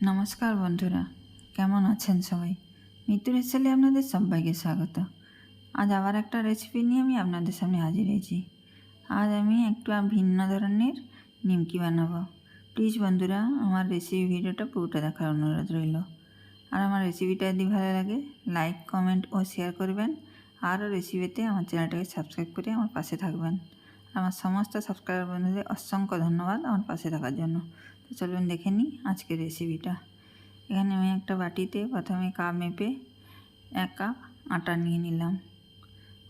নমস্কার বন্ধুরা, কেমন আছেন সবাই? মৃত্যুর ছেলে আপনাদের সবাইকে স্বাগত। আজ আবার একটা রেসিপি নিয়ে আমি আপনাদের সামনে হাজির হয়েছি। আজ আমি একটু ভিন্ন ধরনের নিমকি বানাবো। প্লিজ বন্ধুরা, আমার রেসিপি ভিডিওটা পুরোটা দেখার অনুরোধ রইল। আর আমার রেসিপিটা যদি ভালো লাগে লাইক কমেন্ট ও শেয়ার করবেন। আরও রেসিপিতে আমার চ্যানেলটাকে সাবস্ক্রাইব করে আমার পাশে থাকবেন। আমার সমস্ত সাবস্ক্রাইবার বন্ধুদের অসংখ্য ধন্যবাদ আমার পাশে থাকার জন্য। চলুন দেখে নিই আজকের রেসিপিটা এখানে আমি একটা বাটিতে প্রথমে কাপ মেপে এক কাপ আটা নিয়ে নিলাম।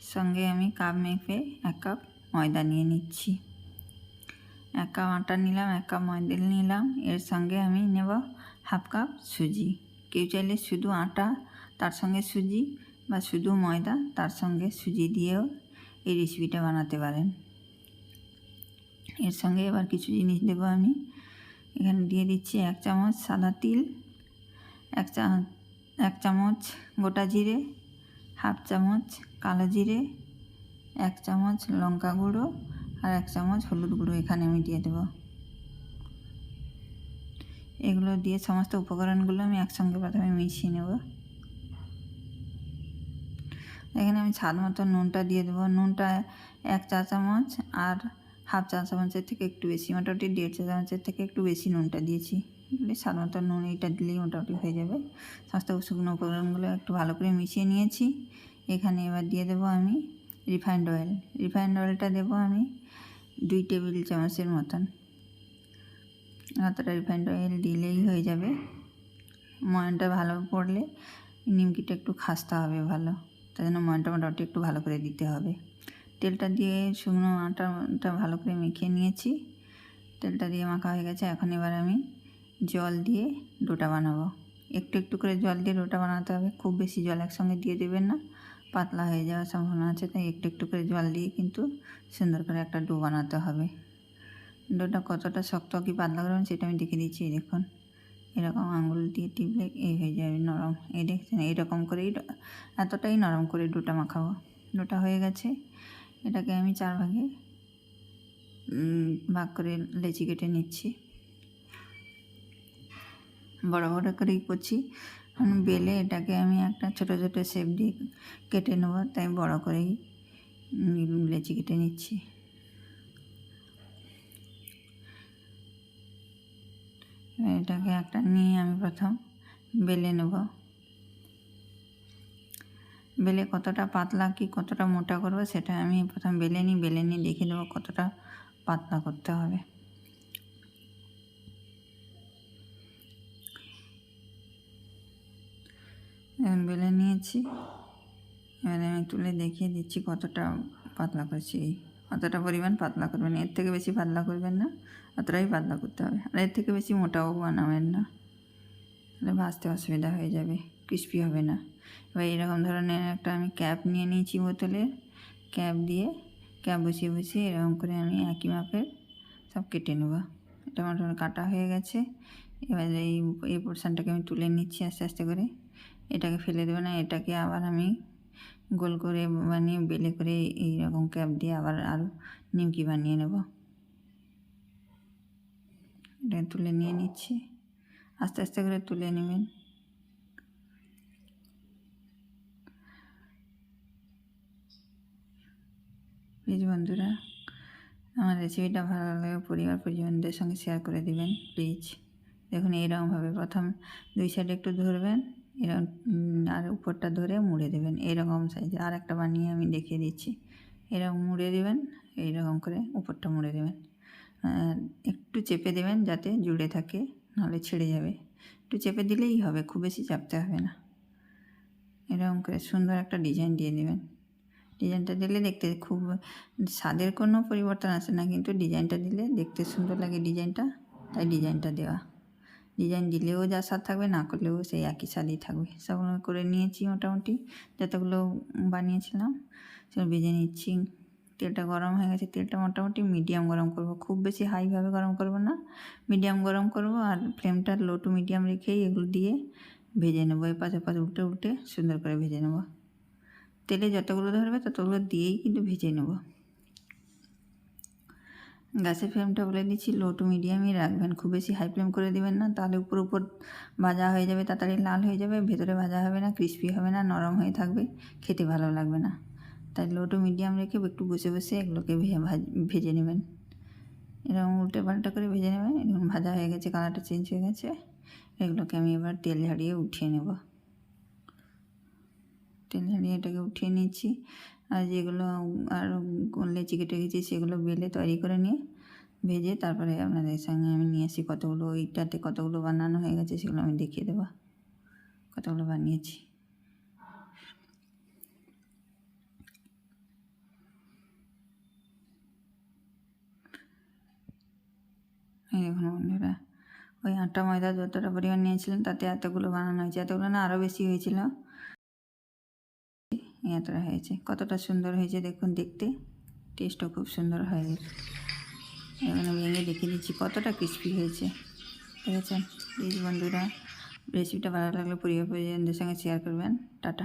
সঙ্গে আমি কাপ মেপে এক কাপ ময়দা নিয়ে নিচ্ছি। এক কাপ আটা নিলাম, এক কাপ ময়দা নিলাম। এর সঙ্গে আমি নেব হাফ কাপ সুজি। কেউ চাইলে শুধু আটা, তার সঙ্গে সুজি বা শুধু ময়দা, তার সঙ্গে সুজি দিয়েও এই রেসিপিটা বানাতে পারেন। এর সঙ্গে এবার কিছু জিনিস দেবো আমি। এখানে দিয়ে দিচ্ছি এক চামচ সাদা তিল, এক চা, এক চামচ গোটা জিরে, হাফ চামচ কালো জিরে, এক চামচ লঙ্কা গুঁড়ো আর এক চামচ হলুদ গুঁড়ো এখানে আমি দিয়ে দেবো। এগুলো দিয়ে সমস্ত উপকরণগুলো আমি একসঙ্গে প্রথমে মিশিয়ে নেব। এখানে আমি স্বাদ মতো নুনটা দিয়ে দেবো। নুনটা এক চা চামচ আর হাফ চা চামচের থেকে একটু বেশি, মোটামুটি দেড় চা চামচের থেকে একটু বেশি নুনটা দিয়েছি। মতো নুন এইটা দিলেই মোটামুটি হয়ে যাবে। সমস্ত শুকনো উপকরণগুলো একটু ভালো করে মিশিয়ে নিয়েছি। এখানে এবার দিয়ে দেবো আমি রিফাইন্ড অয়েল। রিফাইন্ড অয়েলটা দেবো আমি দুই টেবিল চামচের মতন। অতটা রিফাইন্ড অয়েল দিলেই হয়ে যাবে। ময়নটা ভালো পড়লে নিমকিটা একটু খাসতে হবে ভালো। তাই জন্য ময়নটা মোটামুটি একটু ভালো করে দিতে হবে। তেলটা দিয়ে শুকনো আটাটা ভালো করে মেখে নিয়েছি। তেলটা দিয়ে মাখা হয়ে গেছে। এখন এবার আমি জল দিয়ে ডোটা বানাবো। একটু একটু করে জল দিয়ে ডোটা বানাতে হবে। খুব বেশি জল একসঙ্গে দিয়ে দেবেন না। পাতলা হয়ে যাওয়ার সম্ভাবনা আছে, তাই একটু একটু করে জল দিয়ে কিন্তু সুন্দর করে একটা ডো বানাতে হবে। ডোটা কতটা শক্ত কি পাতলা করবেন সেটা আমি দেখে দিচ্ছি দেখুন। এরকম আঙুল দিয়ে টিপলে এই হয়ে যাবে নরম। এই দেখছেন এইরকম করেই এতটাই নরম করে ডোটা মাখাবো। ডোটা হয়ে গেছে। এটাকে আমি চার ভাগে ভাগ করে লেচি কেটে নিচ্ছি। বড় বড় করেই করছি। বেলে এটাকে আমি একটা ছোট ছোট শেপ দিয়ে কেটে নেব, তাই বড় করেই লেচি কেটে নিচ্ছি। এটাকে একটা নিয়ে আমি প্রথম বেলে নেব। বেলে কতটা পাতলা কি কতটা মোটা করব সেটা আমি প্রথম বেলে নিই, বেলে নিয়ে দেখে দেবো কতটা পাতলা করতে হবে। বেলে নিয়েছি। এবারে আমি তুলে দেখিয়ে দিচ্ছি কতটা পাতলা করছি। অতটা পরিমাণ পাতলা করবেন এর থেকে বেশি পাতলা করবেন না, অতটাই পাতলা করতে হবে। আর এর থেকে বেশি মোটাও বানাবেন না। তাহলে ভাজতে অসুবিধা হয়ে যাবে। ক্রিস্পি হবে না। এবার এরকম ধরনের একটা আমি ক্যাপ নিয়ে নিয়েছি বোতলে। ক্যাপ দিয়ে ক্যাপ বসিয়ে বসিয়ে এরকম করে আমি একই মাপের সব কেটে নেব। এটা মোটামুটি কাটা হয়ে গেছে। এবার এই এই পোর্শানটাকে আমি তুলে নিচ্ছি আস্তে আস্তে করে। এটাকে ফেলে দেবো না, এটাকে আবার আমি গোল করে বানিয়ে বেলে করে এইরকম ক্যাপ দিয়ে আবার আরও নিমকি বানিয়ে নেব। এটা তুলে নিয়ে নিচ্ছি। আস্তে আস্তে করে তুলে নেবেন। প্লিজ বন্ধুরা, আমার রেসিপিটা ভালো লাগে পরিবার পরিজনদের সঙ্গে শেয়ার করে দিবেন প্লিজ দেখুন এইরকমভাবে প্রথম দুই সাইডে একটু ধরবেন, এরকম আর উপরটা ধরে মুড়ে দেবেন, এরকম সাইজে আর একটা বানিয়ে আমি দেখিয়ে দিচ্ছি। এরকম মুড়ে দেবেন, এইরকম করে উপরটা মুড়ে দেবেন। একটু চেপে দেবেন যাতে জুড়ে থাকে, নাহলে ছেড়ে যাবে। একটু চেপে দিলেই হবে, খুব বেশি চাপতে হবে না। এরকম করে সুন্দর একটা ডিজাইন দিয়ে দেবেন। ডিজাইনটা দিলে দেখতে খুব, স্বাদের কোনো পরিবর্তন আসে না, কিন্তু ডিজাইনটা দিলে দেখতে সুন্দর লাগে ডিজাইনটা, তাই ডিজাইনটা দেওয়া। ডিজাইন দিলেও যা স্বাদ থাকবে, না করলেও সেই একই স্বাদই থাকবে। সবগুলো করে নিয়েছি মোটামুটি, যতগুলো বানিয়েছিলাম, সেগুলো ভেজে নিচ্ছি। তেলটা গরম হয়ে গেছে, তেলটা মোটামুটি মিডিয়াম গরম করব। খুব বেশি হাইভাবে গরম করব না, মিডিয়াম গরম করব আর ফ্লেমটা লো টু মিডিয়াম রেখেই এগুলো দিয়ে ভেজে নেব। এ পাশে পাশে উল্টে উল্টে সুন্দর করে ভেজে নেব। তেলে যতগুলো ধরবে ততগুলো দিয়েই কিন্তু ভেজে নেব। গ্যাসের ফ্লেমটা বলে দিচ্ছি, লো টু মিডিয়ামই রাখবেন। খুব বেশি হাই ফ্লেম করে দিবেন না, তাহলে উপর উপর ভাজা হয়ে যাবে, তাড়াতাড়ি লাল হয়ে যাবে, ভেতরে ভাজা হবে না, ক্রিস্পি হবে না, নরম হয়ে থাকবে, খেতে ভালো লাগবে না। তাই লো টু মিডিয়াম রেখে একটু বসে বসে এগুলোকে ভেজে নেবেন। এরকম উল্টে পাল্টা করে ভেজে নেবেন এরকম ভাজা হয়ে গেছে, কালারটা চেঞ্জ হয়ে গেছে, এগুলোকে আমি এবার তেল ঝাড়িয়ে উঠিয়ে নেব। ঝাড়িয়ে এটাকে উঠিয়ে নিচ্ছি। আর যেগুলো, আর লেচি কেটে গেছি সেগুলো বেলে তৈরি করে নিয়ে ভেজে তারপরে আপনাদের সঙ্গে আমি নিয়ে আসি কতগুলো, ওইটাতে কতগুলো বানানো হয়ে গেছে সেগুলো আমি দেখিয়ে দেবো। কতগুলো বানিয়েছি। দেখুন বন্ধুরা, ওই আটা ময়দা যতটা পরিমাণ নিয়েছিলাম তাতে এতগুলো বানানো হয়েছে, এতগুলো না আরও বেশি হয়েছিল। এতটা হয়েছে। কতটা সুন্দর হয়েছে দেখুন দেখতে। টেস্টও খুব সুন্দর হয়ে হয়েছে এখানে ভেঙে দেখে দিচ্ছি কতটা ক্রিস্পি হয়েছে। ঠিক আছে? প্লিজ বন্ধুরা রেসিপিটা ভালো লাগলে পরিবার পরিজনদের সঙ্গে শেয়ার করবেন। টাটা।